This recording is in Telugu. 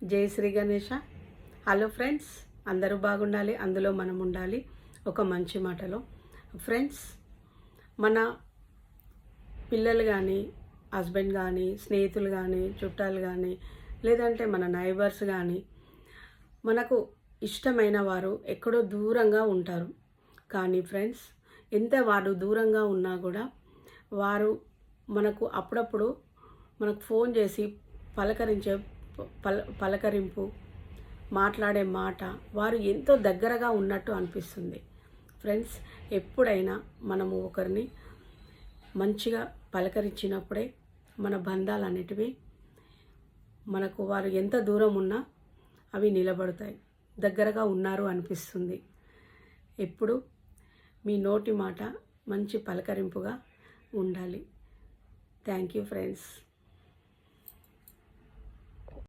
జై శ్రీ గణేష హలో ఫ్రెండ్స్ అందరూ బాగుండాలి అందులో మనం ఉండాలి ఒక మంచి మాటలో. ఫ్రెండ్స్ మన పిల్లలు కానీ హస్బెండ్ కానీ స్నేహితులు కానీ చుట్టాలు కానీ లేదంటే మన నైబర్స్ కానీ మనకు ఇష్టమైన వారు ఎక్కడో దూరంగా ఉంటారు. కానీ ఫ్రెండ్స్ ఎంత వారు దూరంగా ఉన్నా కూడా వారు మనకు అప్పుడప్పుడు మనకు ఫోన్ చేసి పలకరించే పల పలకరింపు మాట్లాడే మాట వారు ఎంతో దగ్గరగా ఉన్నట్టు అనిపిస్తుంది. ఫ్రెండ్స్ ఎప్పుడైనా మనము ఒకరిని మంచిగా పలకరించినప్పుడే మన బంధాలు అనేటివి మనకు వారు ఎంత దూరం ఉన్నా అవి నిలబడతాయి. దగ్గరగా ఉన్నారు అనిపిస్తుంది. ఎప్పుడు మీ నోటి మాట మంచి పలకరింపుగా ఉండాలి. Thank you friends.